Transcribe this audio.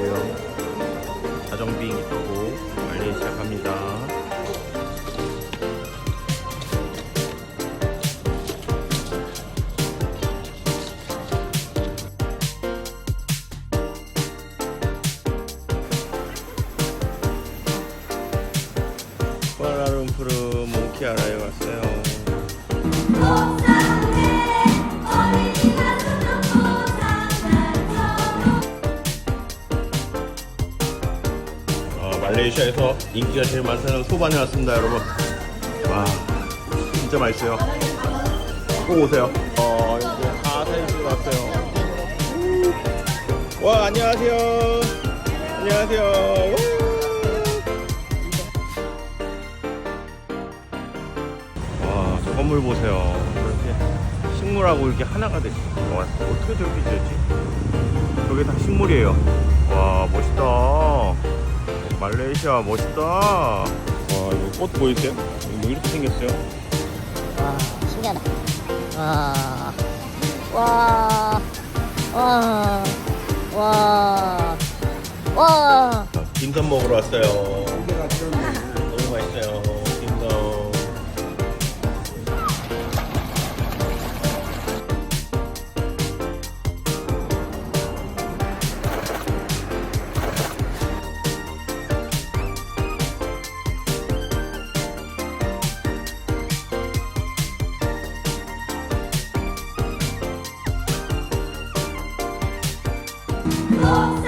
있고요. 자정 비행기 떠고 빨리 시작합니다. 쿠알라룸푸르 몽키아라에 왔어요. 말레이시아에서 인기가 제일 많다는 소반에 왔습니다, 여러분. 와, 진짜 맛있어요. 꼭 오세요. 어, 이제 하사이스 왔어요. 와, 안녕하세요. 안녕하세요. 우! 와, 저 건물 보세요. 이렇게 식물하고 이렇게 하나가 됐어. 와, 어떻게 저렇게 지었지? 저게 다 식물이에요. 와, 멋있다. 말레이시아 멋있다. 와 이거 꽃 보이세요? 뭐 이렇게 생겼어요? 와 신기하다. 와. 와. 와. 와. 와. 김선 먹으러 왔어요. 너무 맛있어요. Oh.